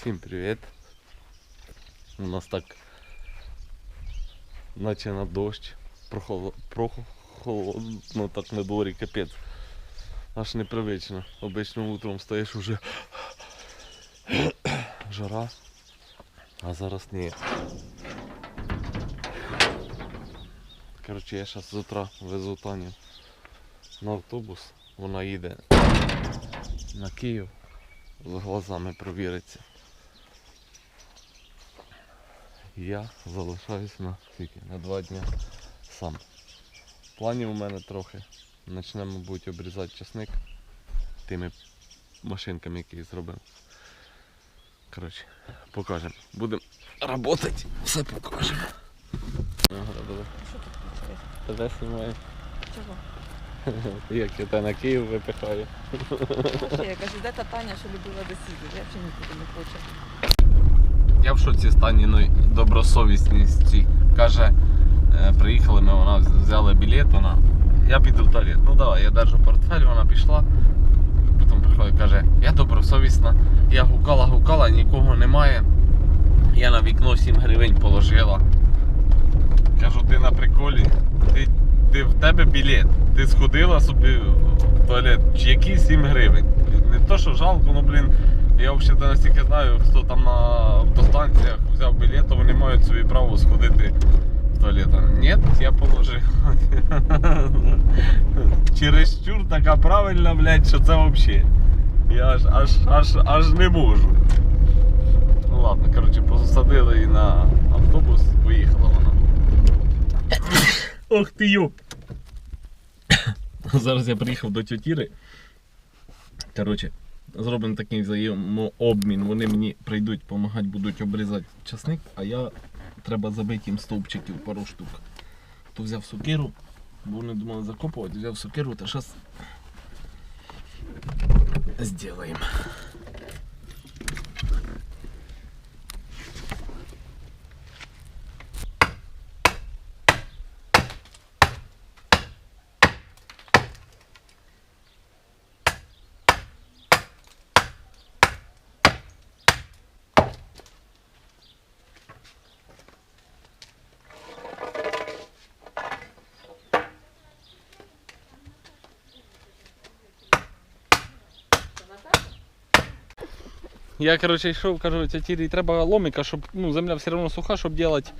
Всім привіт. У нас так наче на дощ. Прохолодно, так на дворі капець. Аж непривично. Обично утром стаєш уже жара. А зараз ні. Коротше, я зараз з утра везу Таню на автобус. Вона їде на Київ. З глазами провіриться. Я залишаюсь на скільки? На два дні сам. Планів у мене трохи. Почнемо, мабуть, обрізати часник тими машинками, які зробив. Коротше, покажемо. Будемо працювати, все покажемо. Добре. Тебе знімаю. Чого? Як я тебе на Київ випихаю. Я кажу, де та Таня, що любила до сіду? Я взагалі нікуди не хочу. Я в шоці станіної добросовісності. Каже, е, приїхали ми, вона взяла білет, вона. Я піду в туалет. Ну давай, я держу портфель, вона пішла. Потім приходить, каже, я добросовісна. Я гукала, гукала, нікого немає. Я на вікно 7 гривень положила. Кажу, ти на приколі, ти, ти в тебе білет. Ти сходила собі в туалет. Чи які 7 гривень? Не то, що жалко, ну блін. Я взагалі настільки знаю, хто там на автостанціях взяв білет, то вони мають собі право сходити в туалет. Ні, я положив. Чересчур така правильна, блядь, що це взагалі. Я аж, аж, аж, аж не можу. Ну ладно, коротше, посадили її на автобус, поїхала вона. Ох ти йоп. Зараз я приїхав до тютіри. Коротше, зробимо такий взаємообмін. Вони мені прийдуть, допомагати, будуть обрізати часник, а я треба забити їм стовпчиків пару штук. То взяв сокиру, бо вони думали закопувати, взяв сокиру та зараз зробимо. Я, коротше, йшов, кажу, тіті Ірі, треба ломика, щоб ну, земля все одно суха, щоб робити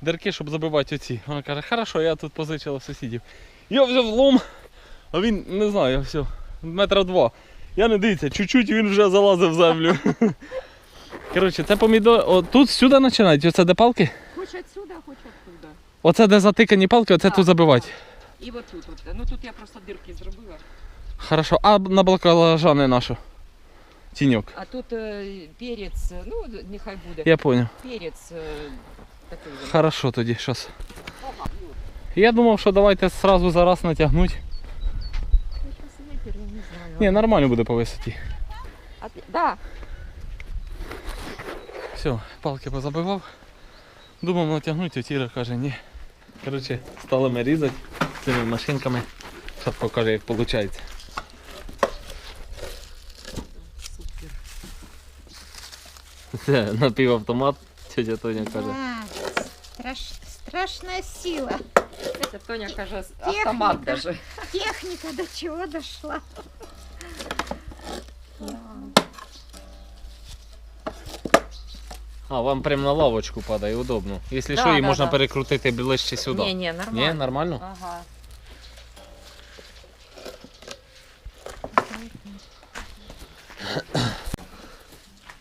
дирки, щоб забивати оці. Вона каже, хорошо, я тут позичила сусідів. Я взяв лом, а він, не знаю, все, метра два. Я не дивіться, чуть-чуть він вже залазив в землю. Коротше, це помідор. О, тут сюди починають, оце де палки. Хоч отсюда, хоч оттуда. Оце де затикані палки, оце Так, тут забивати. І от тут. От. Ну тут я просто дірки зробила. Хорошо, а на балкалажани нашу? Тіньок. А тут е, перець, е, ну нехай буде. Я понял. Перець е, такий. же. Хорошо тоді, щас. Я думав, що давайте сразу за раз натягнуть. Ну, щас виберу, не знаю. Ні, нормально буде по висоті. А ти- да. Все, палки позабивав. Думав натягнути, а Тіра каже, ні. Коротше, стали ми різати цими машинками. Зараз покаже, як виходить. Це напівавтомат, тетя Тоня каже. Да, страш, страшная сила. Це Тоня каже, автомат даже. Техника до чего дошла. А, вам прям на лавочку падає, удобно. Якщо Да, що, її да, можна да. перекрутити ближче сюди. Ні, ні, Ні, нормально. нормально? Ага.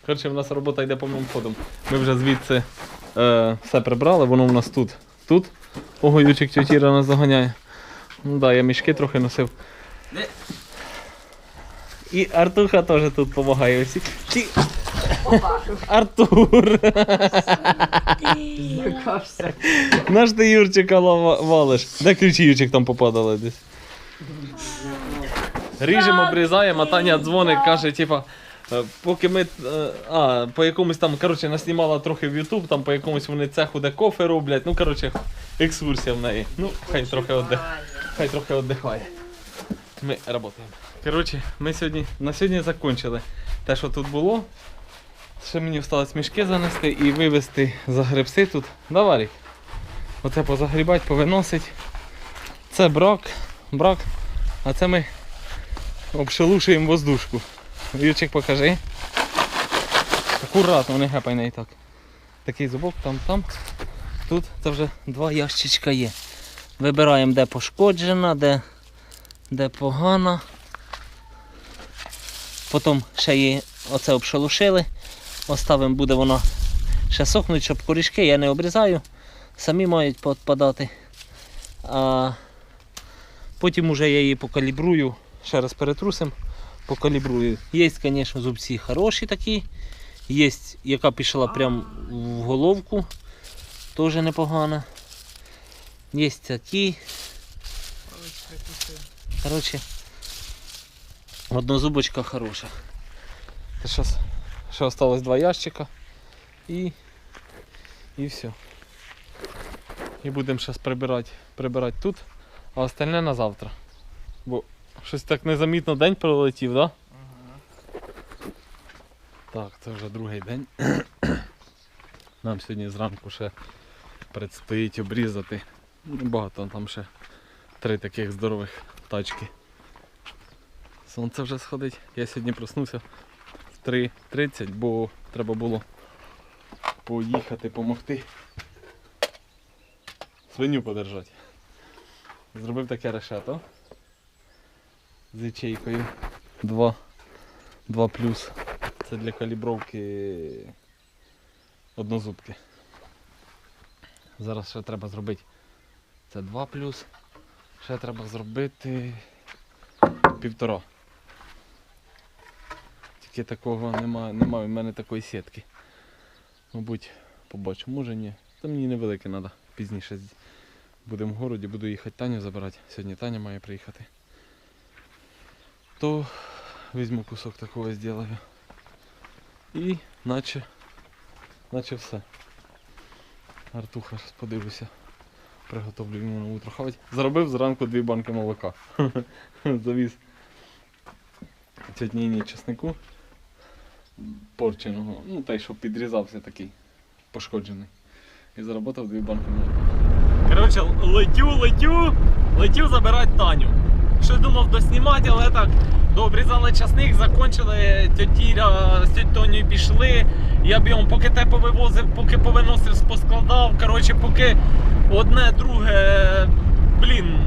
Коротше, в нас робота йде повним ходом. Ми вже звідси е, все прибрали, воно в нас тут. Тут. Ого, Ючик тютіра нас заганяє. Ну да, я мішки трохи носив. І Артуха теж тут допомагає. Всі. Ті... Артур! Наш ти Юрчика валиш. Де ключі Юрчик там попадали десь? Ріжемо, обрізаємо, а Таня дзвонить, каже, типа. Е, Поки ми е, а, по якомусь там, коротше, наснімала трохи в YouTube, там по якомусь вони цеху, де кофе роблять. Ну, коротше, екскурсія в неї. Ну, хай трохи віддихає. Хай трохи віддихає. Ми працюємо. Коротше, ми сьогодні на сьогодні закінчили те, що тут було. Ще мені всталося мішки занести і вивезти загребси тут. Давай. Оце позагрібати, повиносить. Це брак, брак. А це ми обшелушуємо воздушку. Юрчик, покажи. Акуратно, не гепай і так. Такий зубок, там, там. Тут це вже два ящичка є. Вибираємо, де пошкоджена, де, де погана. Потім ще її оце обшелушили. Оставимо, буде вона ще сохнуть, щоб корішки я не обрізаю. Самі мають підпадати. А потім уже я її покалібрую, ще раз перетрусим, покалібрую. Є, звісно, зубці хороші такі. Є, яка пішла прямо в головку, теж непогана. Є такі. Коротше, однозубочка хороша. Та ще осталось два ящика і, і все. І будемо зараз прибирати, прибирати тут, а остальне на завтра. Бо щось так незамітно день пролетів, так? Да? Так, це вже другий день. Нам сьогодні зранку ще предстоїть обрізати. Багато там ще три таких здорових тачки. Сонце вже сходить. Я сьогодні проснувся в 3.30, бо треба було поїхати, допомогти. Свиню подержати. Зробив таке решето. З ячейкою 2, 2 плюс. Це для калібровки однозубки. Зараз ще треба зробити. Це 2 плюс. Ще треба зробити півтора. Тільки такого немає, немає в мене такої сітки. Мабуть, побачу, може ні. Та мені невелике треба. Пізніше будемо в городі, буду їхати Таню забирати. Сьогодні Таня має приїхати. То візьму кусок такого зроблю. І наче, наче все. Артуха подивлюся. Приготовлю йому на утро хавати. Заробив зранку дві банки молока. Завіз цятніні чеснику порченого. Ну, той, що підрізався такий, пошкоджений. І заработав дві банки молока. Коротше, летю, летю, летю забирати Таню. Щось думав доснімати, але так, дообрізали часник, закончили, тьотіля з тьотонею пішли. Я бігом, поки те повивозив, поки повиносив, поскладав. Коротше, поки одне, друге, блін,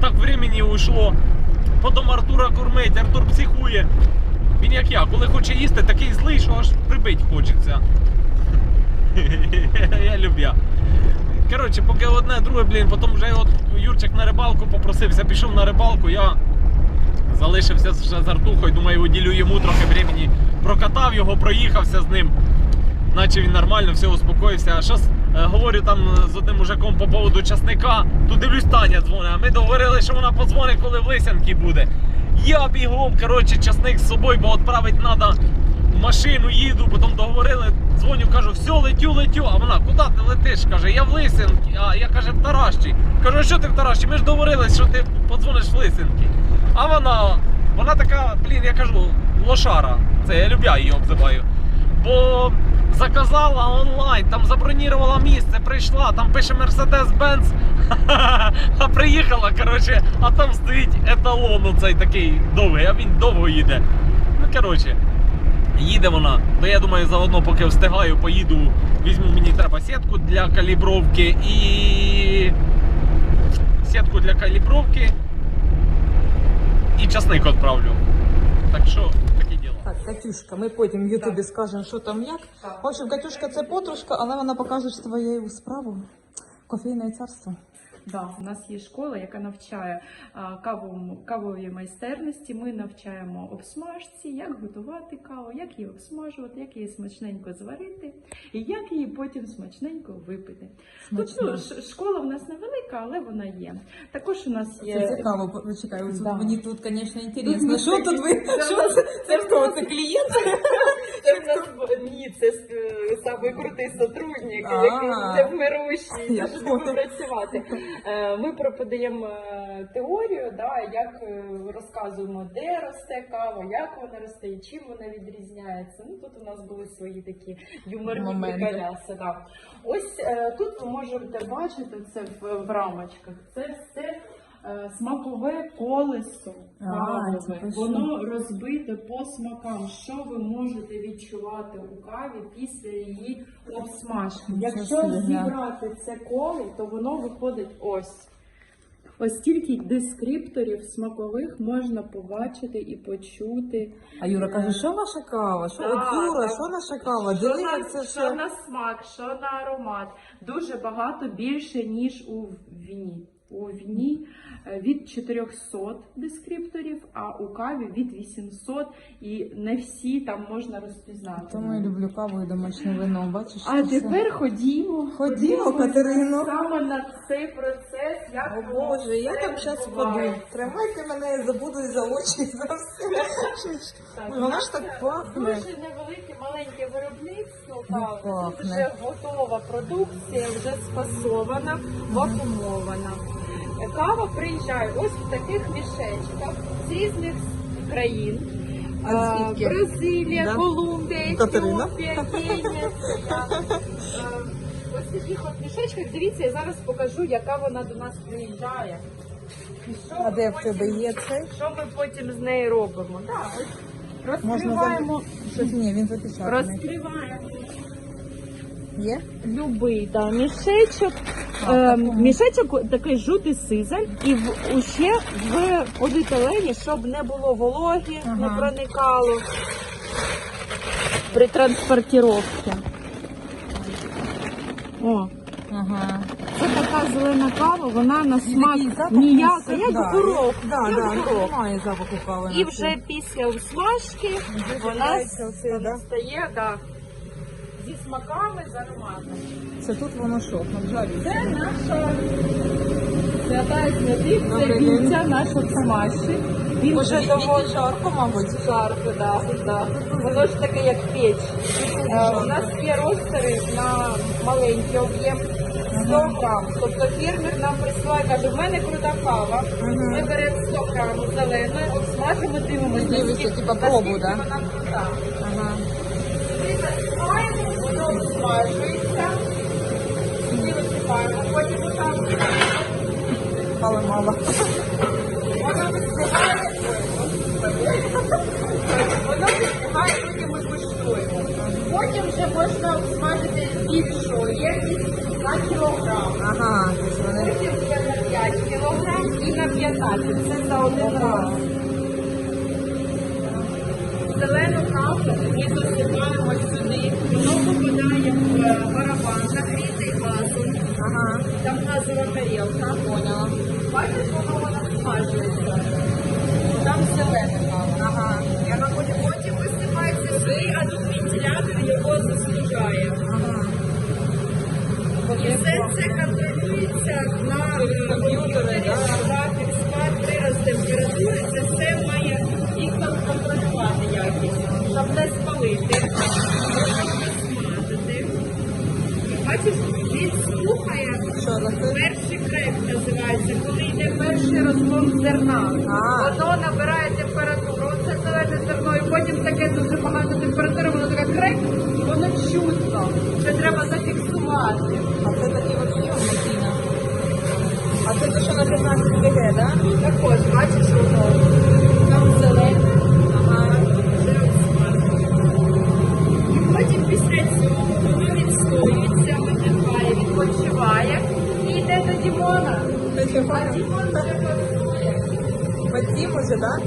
так времени уйшло. Потім Артура кормить, Артур психує. Він як я, коли хоче їсти, такий злий, що аж прибить хочеться. Я любя. Коротше, поки одне, друге, блін, потім вже от Юрчик на рибалку попросився, пішов на рибалку, я залишився ще з Артухою, думаю, уділю йому трохи времени. Прокатав його, проїхався з ним. Наче він нормально, все успокоївся. А щось е, говорю там з одним мужиком по поводу часника. Тут дивлюсь, Таня дзвонить. А ми договорили, що вона подзвонить, коли в Лисянки буде. Я бігом, коротше, часник з собою, бо відправити треба машину, їду, потім договорили, дзвоню, кажу, все, летю, летю. А вона, куди ти летиш? Каже, я в Лисянки, а я каже, в Таращі. Кажу, а що ти в Таращі? Ми ж договорились, що ти подзвониш в Лисянки. А вона, вона така, блін, я кажу, лошара. Це я любя її обзиваю. Бо заказала онлайн, там забронірувала місце, прийшла, там пише Mercedes-Benz, а приїхала, коротше, а там стоїть еталон оцей такий довгий, а він довго їде. Ну, коротше, їде вона. То я думаю, заодно, поки встигаю, поїду, візьму мені треба сітку для калібровки і сітку для калібровки і часник відправлю. Так що, такі діла. Так, Катюшка, ми потім в Ютубі скажемо, що там як. В общем, Катюшка це подружка, але вона покаже свою справу. Кофейне царство. Да, у нас є школа, яка навчає кавовому, кавовій майстерності. Ми навчаємо обсмажці, як готувати каву, як її обсмажувати, як її смачненько зварити і як її потім смачненько випити. Тут ну, школа в нас невелика, але вона є. Також у нас є Це цікаво, почекай, Да. мені тут, звісно, інтересно. Що тут ви? Що це? Це хто? Це клієнт? Це в нас ні, це е, самий крутий сотрудник, А. який це вмирущий, Я поняла. любить працювати. Е, Ми преподаємо е, теорію, да, як е, розказуємо, де росте кава, як вона росте і чим вона відрізняється. Ну тут у нас були свої такі юморні Моменти. приколяси. Да. Ось е, тут ви можете бачити це в, в рамочках. Це все. Е, Смакове колесо кавове. воно розбите по смакам. Що ви можете відчувати у каві після її обсмажки? Якщо зібрати це коло, то воно виходить ось. Ось стільки дескрипторів смакових можна побачити і почути. А Юра каже, що наша кава? Що от Юра, що наша кава? Що на, що на смак, що на аромат. Дуже багато більше, ніж у віні. У віні е, від 400 дескрипторів, а у каві від 800, і не всі там можна розпізнати. Тому я люблю каву і домашнє вино, бачиш? А це все. тепер ходімо. Ходімо, Катерино. Саме на цей процес, як О Боже, я там зараз впаду. Тримайте мене, я забуду і за очі, за все. Воно ж так пахне. Дуже невелике маленьке виробництво Ну, кави. Вже готова продукція, вже спасована, вакуумована. Кава приїжджає ось в таких мішечках з різних країн. А Е? Бразилія, Да. Колумбія? Ефіопія, Кенія. Е, Ось в таких от мішечках. Дивіться, я зараз покажу, яка вона до нас приїжджає. І що А ми де в потім- тебе є цей? Що ми потім з нею робимо? Так, ось Можна розкриваємо. за... Щось ні, він запечатаний. Розкриваємо Є? любий да, мішечок. Е, мішечок такий жутий сизаль і в, ще в поліетилені, щоб не було вологі, Ага. не проникало при транспортировці. О, Ага. це така зелена кава, вона на смак ніяка, як да, горох. Да, як да, горох. немає запаху кави. І вже після усмажки вона да? стає да, зі смаками, з ароматом. Це тут воно що? Обжарюється? Це наша свята святих, це Добрий день. бійця наша Тамаші. Він вже доволі жарко, мабуть. жарко, да, да. Воно ж таке, як піч. Е, У нас є розтери на маленький об'єм 100 грам. Тобто фермер нам присилає, каже, в мене крута кава. Ми беремо 100 грам зеленої, обсмажимо, дивимося, Дивишся, наскільки- типа, пробу, наскільки да? вона крута. Ага. Ми засипаємо, воно обсмажується. І висипаємо, потім отак. Але мало. Вона вистигає, вона вистигає, потім ми куштуємо. Потім вже можна обсмажити більшу ємність на кілограм. Ага, тобто вони Потім вже на 5 кілограм і на 15. Це за один раз. Зелену каву ми засипаємо сюди. Воно попадає в е, барабан, накритий газом. Ага, Там газова тарілка. поняла. Бачиш, воно вона смажується. Там зелена кава. Ага, І вона потім, потім висипається сюди, а тут вентилятор його застужає. ага. І все це контролюється на комп'ютері, так, експат, вираз температури. Це все має їх там контролювати якість, щоб не спалити, щоб не смажити. Бачиш, він слухає Що за це? Перший крек називається, коли йде перший розлом зерна. А. Воно набирає температуру, це зелене зерно, і потім таке дуже багато температури, воно таке крек, і воно чутно. Це треба зафіксувати. А це такі от емоційно. А це те, що на 15 ГГ, да? Так ось, бачиш, воно там зелене, Ага. І потім після цього воно відстоюється, видихає, відпочиває і йде до Дімона. А Дімон вже готує. Батьків уже, да?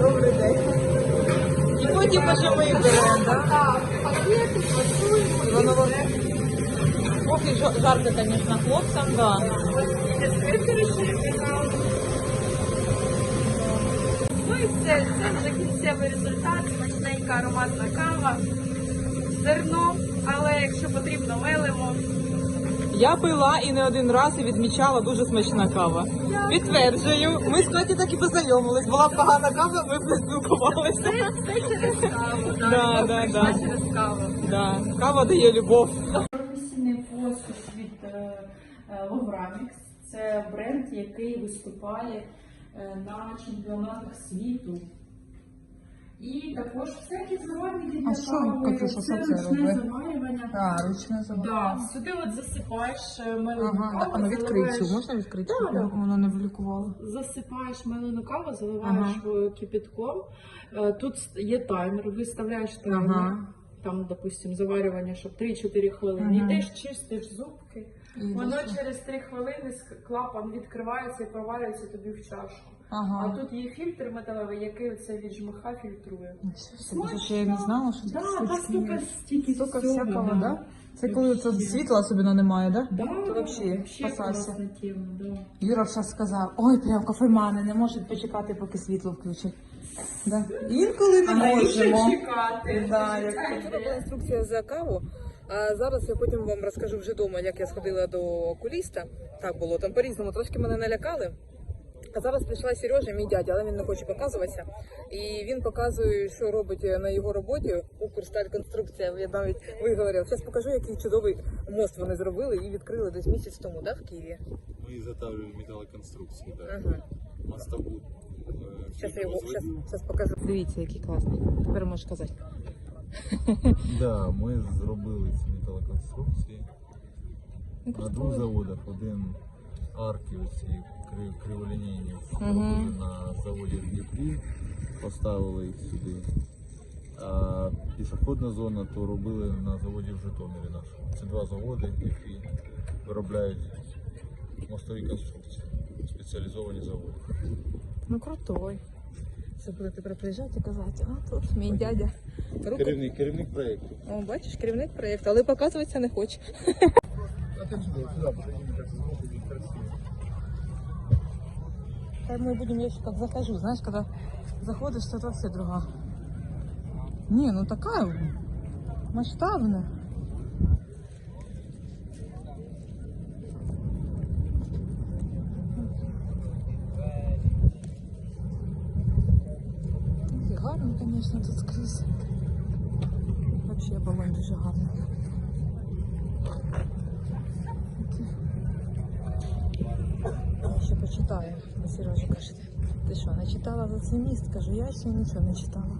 Добрий день. І потім вже ми їх беремо, да? Так, пакети, фасуємо. І воно вам... Ох, і жарко, звісно, хлопцям, да. Ну і все, це вже кінцевий результат, смачненька ароматна кава, зерно, але якщо потрібно, мелимо. Я пила і не один раз і відмічала дуже смачна кава. Підтверджую, ми з Каті так і познайомились. Була погана кава, ми поспілкувалися. Да, да, да. Да. Кава дає любов. Професійний посуд від е, е, Це бренд, який виступає на чемпіонатах світу. І також всякі заварники для кави. Це ручне заварювання. А, ручне Да, сюди от засипаєш е, мелену Ага, каву, а ну відкрий цю, можна відкрити? Да, да. Воно не вилікувало. Засипаєш мелену каву, заливаєш е, кипятком. Е, Тут є таймер, виставляєш таймер. Ага. Там, допустим, заварювання, щоб 3-4 хвилини. Ага. Йдеш, чистиш зубки. Воно через 3 хвилини клапан відкривається і провалюється тобі в чашку. А тут є фільтр металевий, який оце від жмиха фільтрує. Це ще я не знала, що Да, це та стільки, стільки всього, всякого, да. да? Це коли це світла особливо немає, да? Да, То вообще спасайся. да. Юра зараз сказав, ой, прям кофемани, не можуть почекати, поки світло включать. Да. Інколи не можемо. чекати. Да, як це була інструкція за каву. А зараз я потім вам розкажу вже вдома, як я сходила до окуліста. Так було там по-різному, трошки мене налякали. А зараз прийшла Сережа, мій дядя, але він не хоче показуватися. І він показує, що робить на його роботі. Укрстальконструкція. Я навіть виговорив. Зараз покажу, який чудовий мост вони зробили і відкрили десь місяць тому, да, в Києві. Мы изготавливаем металлоконструкции, да. Ага. Мостобуд. э, Зараз я його щас покажу. Дивіться, який класний. Тепер можеш казати. Да, ми зробили ці металоконструкції Ну, на двох заводах. Один арки оці кри- криволінійні робили на заводі в Дніпрі, поставили їх сюди. А пішохідна зона то робили на заводі в Житомирі нашому. Це два заводи, які виробляють мостові конструкції. Спеціалізовані заводи. Ну крутой. Це буде тепер приїжджати і казати, а тут мій дядя. Руку... Керівник, керівник проєкту. О, бачиш, керівник проєкту, але показуватися не хоче. Мы будем, я еще как захожу, знаешь, когда заходишь, то вообще другая. Не, ну такая масштабная. Гарно, конечно, тут скрізь. Вообще балон дуже гарний. Ще почитаю. А Сережа каже, ти що, не читала за цей міст? Кажу, я ще нічого не читала.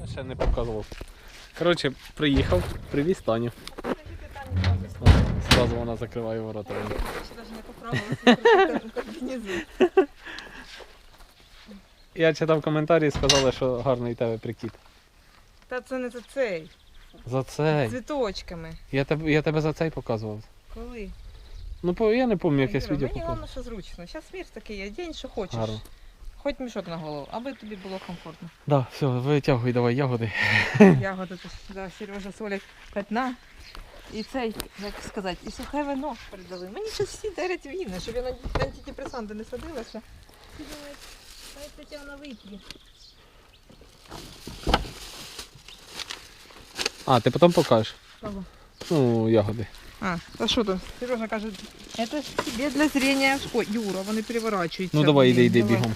Я ще не показував. Коротше, приїхав, привіз Таню. Зразу вона закриває ворота. Я ще навіть не внизу. Я читав коментарі, і сказали, що гарний тебе прикид. Та це не за цей, За цей. цвіточками. Я тебе, я тебе за цей показував. Коли? Ну, по- я не пам'ятаю, якесь Юра, відео Мені показував. головне, що зручно. Зараз мір такий, є, день, що хочеш. Гарно. Хоч мішок на голову, аби тобі було комфортно. Да, все, витягуй давай ягоди. Ягоди тут, да, Сережа солять пятна. І цей, як сказати, і сухе вино передали. Мені щось всі дарять війни, щоб я на на антидепресанти не садилася. Хай Тетяна вип'є. А, ти потім покажеш. Кого? Ну, ягоди. А, та що там? Сережа каже, це ж тебе для зрення. Юра, вони переворачуються. Ну давай, іди, іди, бігом.